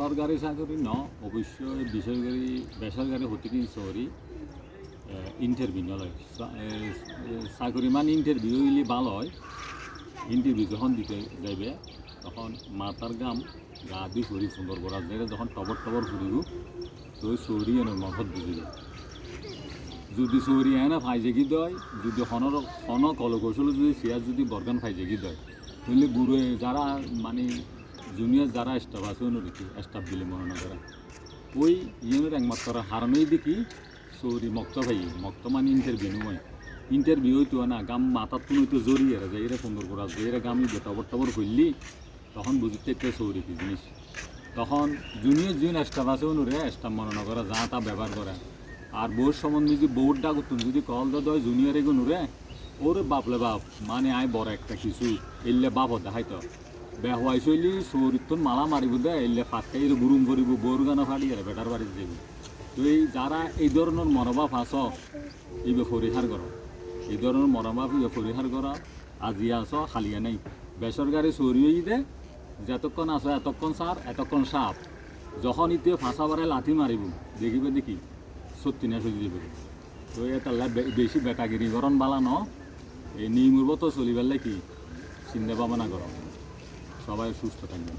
সরকারি চাকরি ন, অবশ্যই বেসরকারি বেসরকারি হতে কি সরি ইন্টারভিউ নলয়। চাকরি মানে ইন্টারভিউ হইলে ভালো হয়। ইন্টারভিউ যখন দিতে যাইবে, তখন মাথার গাম গা দিয়ে শরী সুন্দর করা যায় যখন টবর টবর ফুরিব তো সৌরি এনে মফত বুঝিল যদি সৌরি এনে ফাইজেগি দেয়, যদি হনর হন কলকৌশল যদি সিয়ার যদি বরগান ফাইজেগি দেয় তাহলে গুরুয়ে যারা মানে জুনিয়র যারা স্টাফ আছে অনুরীতি স্টাফ দিলে মনে না করা ওই ইয়ের একমাত্র হারানোই দেখি সৌরি মক্ত ভাই, মক্ত মানে ইন্টারভিউ নয়। ইন্টারভিউ হইতো না, গাম মাথার তুমি হইতো জড়িয়ে রে যাই রে সুন্দর করা যাই রে গামি টবর টবর করলি, তখন বুঝতে একটা সৌরি কি জিনিস তখন জুনিয়র জুন স্টাফ আছে অনুরে স্টাফ মনে না করা, যা তা ব্যবহার করে। আর বউর সম্বন্ধে যদি বউর ডাক যদি কল দেয় জুনিয়র এগুনুরে ওরে বাপলে বাপ মানে আয় বড় একটা কিছু, এলে বাপ দেখাইতো বেহুয়াই চলি চৌরিত্তন মালা মারিব দে এলে ফাট খাই গুরুম করিব বউর গানা ফাটি আর বেটার বাড়িতে যাবি তো এই যারা এই ধরনের মনোভাব আস এইবে পরিহার করো এই ধরনের মনোভাব ইবে পরিহার করা আজি আস খালিয়া নাই। বেসরকারি চৌরি দে, যতক্ষণ আস এতক্ষণ সার এতক্ষণ সাপ। যখন ইতে ফাঁসা বারে লাথি মারিব দেখিবে দেখি, সত্যি না সত্যি যাবে তো এটা বেশি বেটাগিরি গরম বালা ন, এই নিয়মের মতো চলিবার কি? চিন্তা ভাবনা করো সবাই সুস্থ থাকবেন।